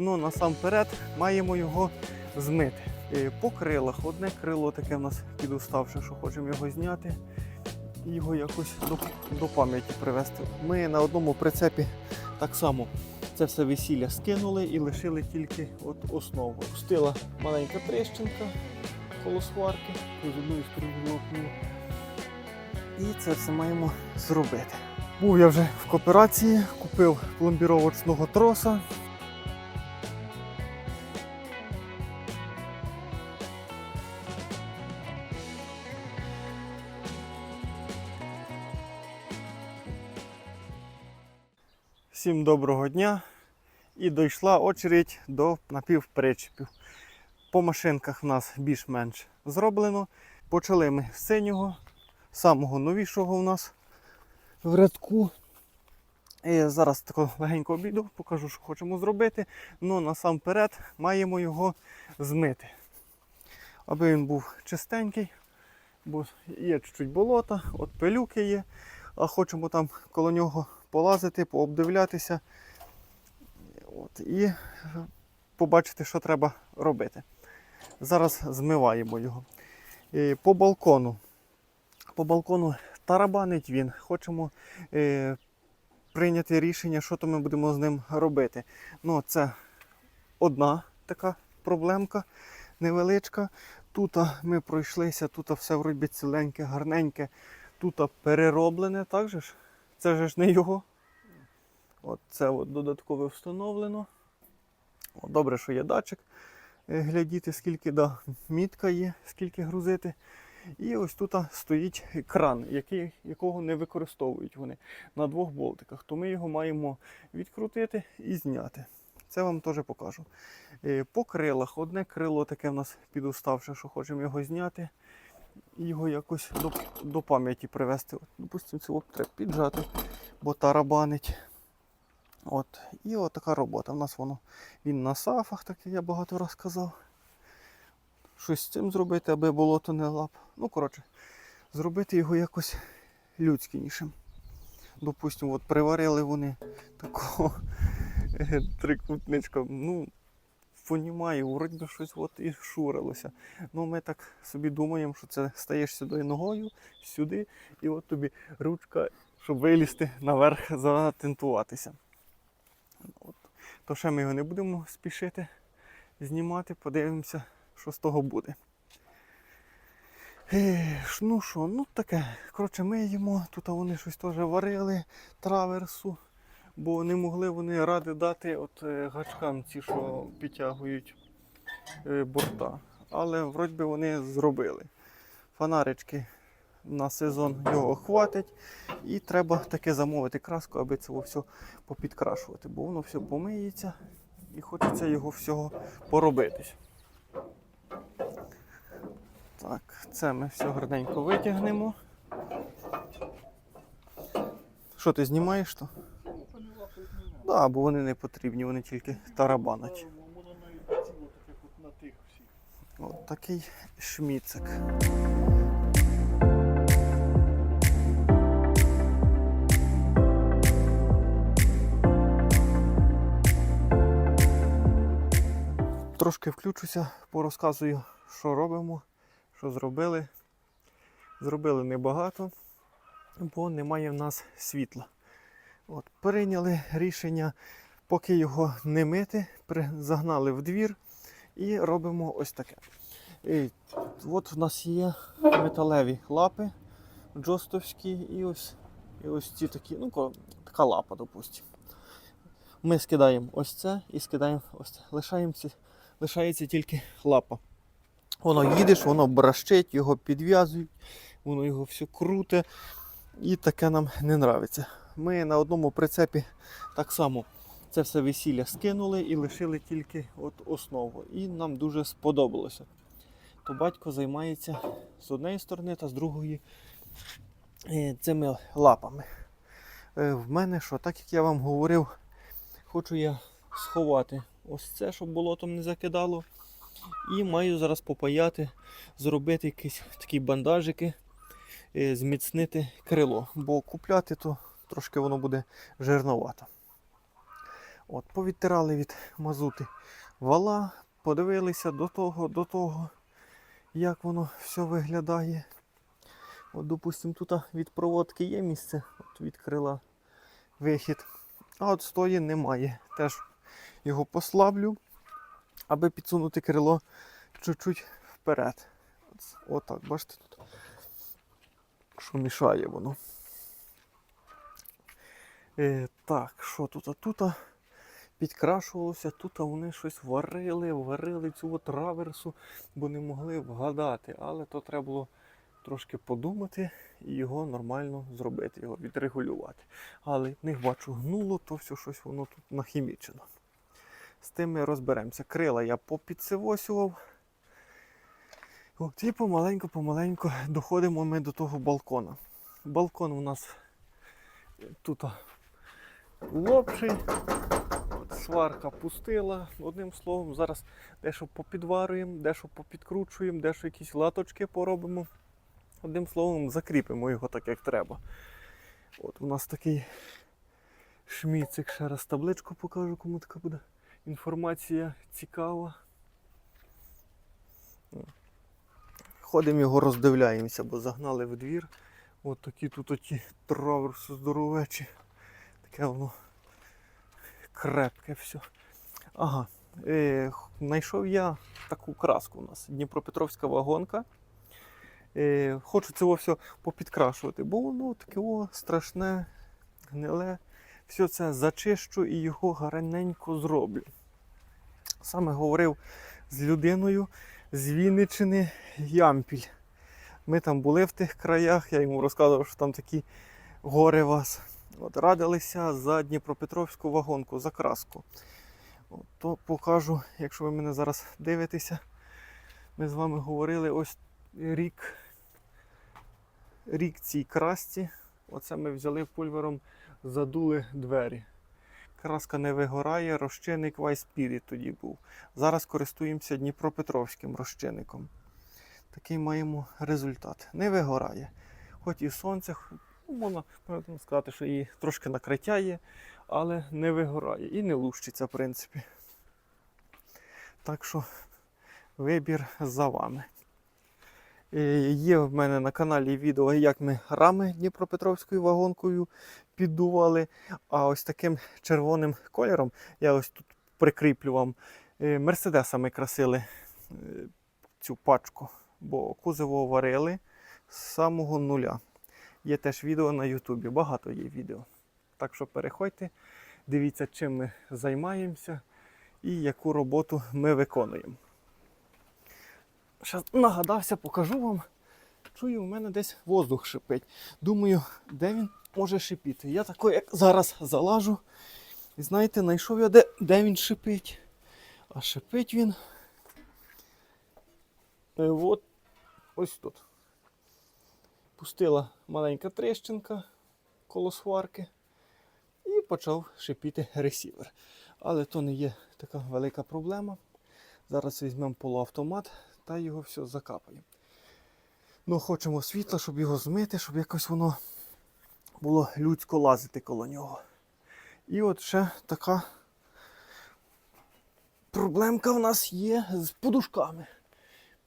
Ну, насамперед маємо його змити. Е, По крилах одне крило таке в нас підуставше, що хочемо його зняти і його якось до, до пам'яті привести. Ми на одному прицепі так само це все весілля скинули і лишили тільки от основу. Пустила маленька тріщинка коло сварки, з одної сторони. І це все маємо зробити. Був я вже в кооперації, купив пломбіровочного троса. Всім доброго дня. І дійшла очередь до напівпричепів. По машинках в нас більш-менш зроблено. Почали ми з синього, самого новішого у нас в рядку. І зараз тако легенько обійду, покажу, що хочемо зробити. Ну насамперед маємо його змити. Аби він був чистенький, бо є чуть-чуть болота, от пилюки є, а хочемо там коло нього полазити, пообдивлятися. От, і побачити, що треба робити. Зараз змиваємо його. І по балкону. По балкону тарабанить він. Хочемо е, прийняти рішення, що то ми будемо з ним робити. Ну, це одна така проблемка невеличка. Тут ми пройшлися, тут все вроді ціленьке, гарненьке, тут перероблене, так же ж? Це же ж не його. От це от додатково встановлено. От, добре, що є датчик. е, Глядіти, скільки да, мітка є, скільки грузити. І ось тут стоїть кран, який, якого не використовують вони на двох болтиках. То ми його маємо відкрутити і зняти. Це вам теж покажу. Е, По крилах одне крило таке в нас підуставше, що хочемо його зняти його якось до, до пам'яті привести. От, Допустимо, цього треба піджати, бо тарабанить. От. І от робота. У нас воно він на сафах, так як я багато раз казав. Щось з цим зробити, аби болото не лап. Ну, коротше, зробити його якось людськішим. Допустимо, от приварили вони такого е, трикутничка. Ну, понімаю, вроді би щось от і шурилося. Ну, ми так собі думаємо, що це стаєш сюди ногою, сюди, і от тобі ручка, щоб вилізти наверх, затентуватися. От. То ще ми його не будемо спішити знімати, подивимося, що з того буде. Ну що, ну таке. Коротше, ми їмо. Тут вони щось теж варили, траверсу, бо не могли вони ради дати от е, гачкам ці, що підтягують е, борта. Але вроді би вони зробили. Фонарички на сезон його хватить. І треба таке замовити краску, аби це все попідкрашувати, бо воно все помиється і хочеться його всього поробитись. Так, це ми все гарненько витягнемо. Що ти знімаєш то? Да, бо вони не потрібні, вони тільки тарабанать. Воно навіть ці от таких от на тих всіх. От такий шміцик. Трошки включуся, порозказую, що робимо, що зробили. Зробили небагато, бо немає в нас світла. От, прийняли рішення, поки його не мити, загнали в двір і робимо ось таке. І от в нас є металеві лапи джостовські і ось, і ось ці такі, ну, така лапа, допустимо. Ми скидаємо ось це і скидаємо ось це. Лишаємося, лишається тільки лапа. Воно їдеш, воно бращить, його підв'язують, воно його все круте. І таке нам не нравиться. Ми на одному прицепі так само це все весілля скинули і лишили тільки от основу. І нам дуже сподобалося. То батько займається з однієї сторони та з другої е, цими лапами. Е, В мене що, так як я вам говорив, хочу я сховати ось це, щоб болотом не закидало. І маю зараз попаяти, зробити якісь такі бандажики, е, зміцнити крило. Бо купляти то трошки воно буде жирновато. От, повідтирали від мазути вала, подивилися до того, до того, як воно все виглядає. От, допустимо, тут від проводки є місце, от від крила вихід. А от стої немає. Теж його послаблю, аби підсунути крило чуть-чуть вперед. От, отак, бачите тут. Що мішає воно. Е, так, що тут? Тут підкрашувалося, тут вони щось варили, варили цю от раверсу, бо не могли вгадати. Але то треба було трошки подумати і його нормально зробити, його відрегулювати. Але них бачу гнуло, то все щось воно тут нахімічено. З тим ми розберемося. Крила я попідсивосював. От, і помаленьку-помаленьку доходимо ми до того балкона. Балкон у нас тут лопший, от сварка пустила. Одним словом, зараз дещо попідварюємо, дещо попідкручуємо, дещо якісь латочки поробимо. Одним словом, закріпимо його так, як треба. От у нас такий шміцик, ще раз табличку покажу, кому така буде інформація цікава. Ходимо його роздивляємося, бо загнали в двір. От такі тут оті траверси здоровечі. Таке воно крепке все. Ага. Е, знайшов я таку краску у нас. Дніпропетровська вагонка. Е, хочу це все попідкрашувати, бо воно таке о, страшне, гниле. Все це зачищу і його гарненько зроблю. Саме говорив з людиною з Вінниччини Ямпіль. Ми там були в тих краях, я йому розказував, що там такі гори вас. От, радилися за Дніпропетровську вагонку, за краску. От, то покажу, якщо ви мене зараз дивитеся, ми з вами говорили ось рік, рік цій красці. Оце ми взяли пульвером, задули двері. Краска не вигорає, розчинник Spirit тоді був. Зараз користуємося Дніпропетровським розчинником. Такий маємо результат. Не вигорає. Хоч і сонце, можна сказати, що і трошки накриття є, але не вигорає і не лущиться, в принципі. Так що вибір за вами. Е, Є в мене на каналі відео, як ми рами Дніпропетровською вагонкою піддували. А ось таким червоним кольором я ось тут прикріплю вам е, мерседесами красили е, цю пачку, бо кузово варили з самого нуля. Є теж відео на Ютубі, багато є відео. Так що переходьте, дивіться, чим ми займаємося і яку роботу ми виконуємо. Зараз нагадався, покажу вам. Чую, у мене десь воздух шипить. Думаю, де він може шипіти. Я такий, як зараз залажу. І знаєте, знайшов я, де, де він шипить. А шипить він. е, От ось тут. Пустила маленька тріщинка коло сварки. І почав шипіти ресівер. Але то не є така велика проблема. Зараз візьмемо полуавтомат та його все закапаємо. Ну, хочемо світла, щоб його змити, щоб якось воно було людсько лазити коло нього. І от ще така проблемка в нас є з подушками.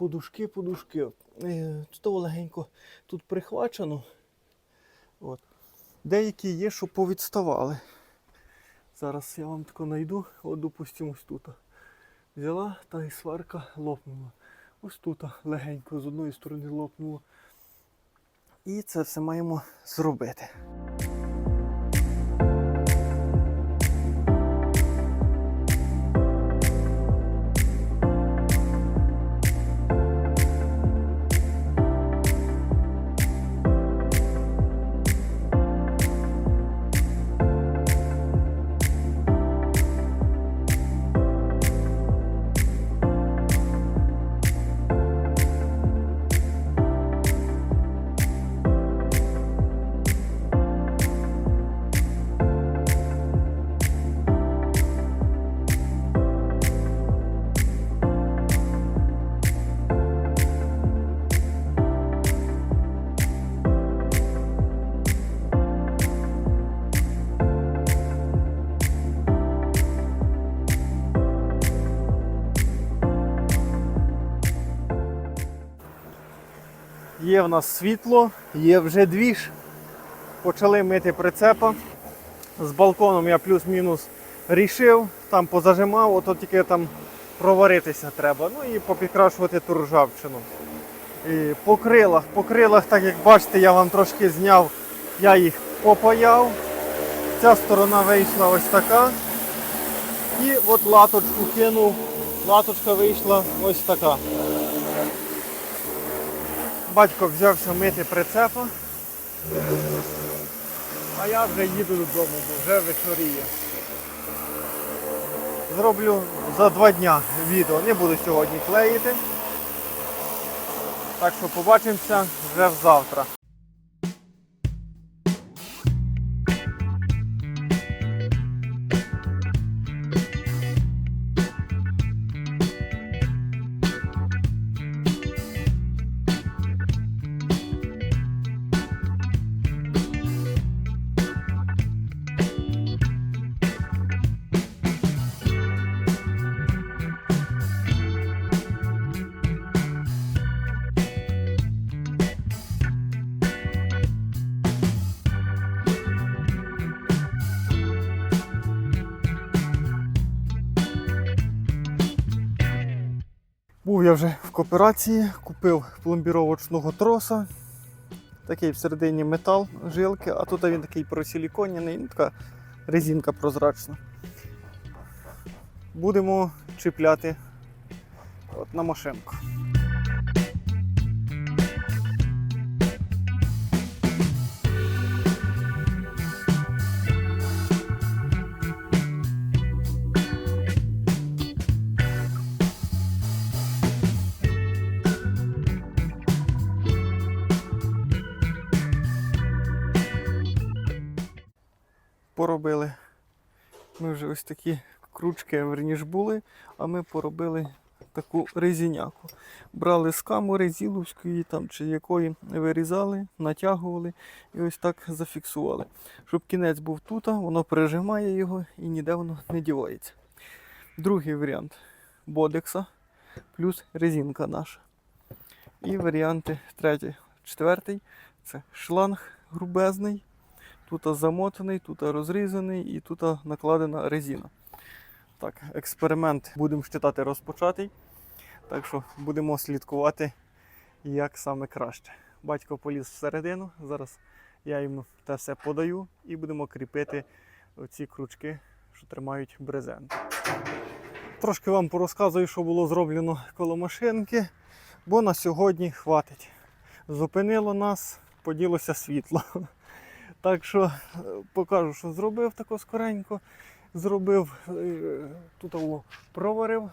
Подушки, подушки. Е, легенько тут прихвачено. От. Деякі є, що повідставали. Зараз я вам тако знайду, от допустимо ось тут. Взяла та і сварка лопнула. Ось тут легенько з одної сторони лопнуло. І це все маємо зробити. Є в нас світло, є вже двіж. Почали мити прицепа. З балконом я плюс-мінус рішив, там позажимав, ото тільки там проваритися треба. Ну і попікрашувати ту ржавчину. І по крилах, по крилах, так як бачите, я вам трошки зняв, я їх попаяв. Ця сторона вийшла ось така. І от латочку кинув. Латочка вийшла ось така. Батько взявся мити прицепа. А я вже їду додому, бо вже вечоріє. Зроблю за два дня відео. Не буду сьогодні клеїти. Так що побачимося вже завтра. Я вже в кооперації, купив пломбіровочного троса. Такий всередині метал, жилки, а тут він такий просіліконяний, ну, така резинка прозрачна. Будемо чіпляти от на машинку. Поробили. Ми вже ось такі кручки верніш були, а ми поробили таку резиняку. Брали з камери зіловської там, чи якої вирізали, натягували і ось так зафіксували. Щоб кінець був тут, воно прижимає його і ніде воно не дівається. Другий варіант бодекса плюс резинка наша. І варіанти третій, четвертий це шланг грубезний. Тут замотаний, тут розрізаний і тут накладена резина. Так, експеримент будемо вважати розпочатий. Так що будемо слідкувати, як саме краще. Батько поліз всередину. Зараз я йому те все подаю і будемо кріпити ці крючки, що тримають брезент. Трошки вам порозказую, що було зроблено коло машинки, бо на сьогодні хватить. Зупинило нас, поділося світло. Так що е, покажу, що зробив тако скоренько. Зробив е, тут проварив,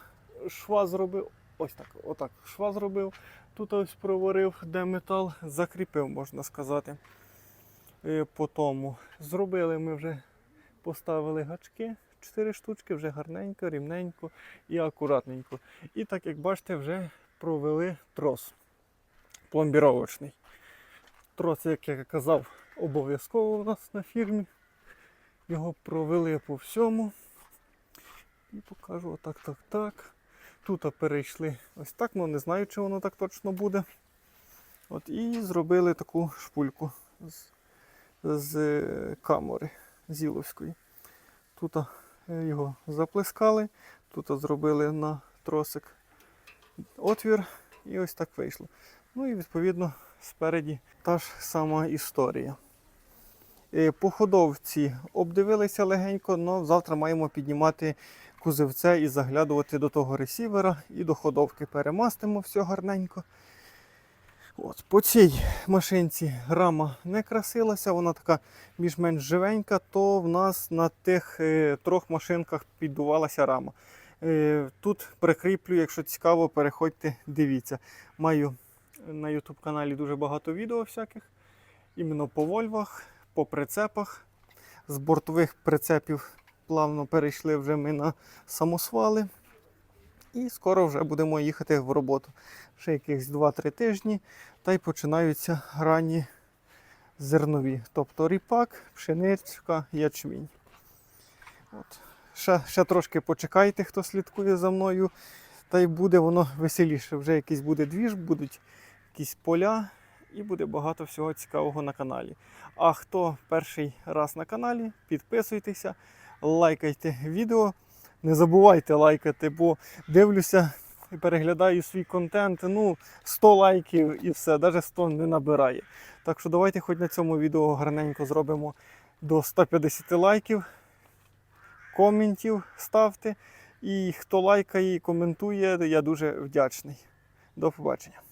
шва зробив. Ось так, отак, шва зробив. Тут ось проварив, де метал, закріпив, можна сказати. Е, По тому зробили ми вже, поставили гачки, 4 штучки, вже гарненько, рівненько і акуратненько. І так як бачите, вже провели трос пломбіровочний. Трос, як я казав, обов'язково у нас на фірмі. Його провели по всьому. І покажу отак, так, так. Тут перейшли ось так, ну не знаю, чи воно так точно буде. От І зробили таку шпульку з, з е, камери зіловської. Тут е, його заплескали, тут зробили на тросик отвір і ось так вийшло. Ну і відповідно спереді та ж сама історія. Е, По ходовці обдивилися легенько, але завтра маємо піднімати кузовце і заглядувати до того ресівера і до ходовки. Перемастимо все гарненько. От, по цій машинці рама не красилася, вона така більш-менш живенька, то в нас на тих е, трьох машинках піддувалася рама. Е, тут прикріплю, якщо цікаво, переходьте, дивіться. Маю на YouTube каналі дуже багато відео всяких. Іменно по вольвах, по прицепах. З бортових прицепів плавно перейшли вже ми на самосвали. І скоро вже будемо їхати в роботу. Ще якихось 2-3 тижні. Та й починаються ранні зернові. Тобто ріпак, пшеничка, ячмінь. От. Ще, ще трошки почекайте, хто слідкує за мною. Та й буде воно веселіше. Вже якийсь буде двіж, будуть якісь поля і буде багато всього цікавого на каналі. А хто перший раз на каналі, підписуйтеся, лайкайте відео. Не забувайте лайкати, бо дивлюся і переглядаю свій контент. Ну, 100 лайків і все, навіть 100 не набирає. Так що давайте хоч на цьому відео гарненько зробимо до 150 лайків, коментів ставте. І хто лайкає і коментує, я дуже вдячний. До побачення.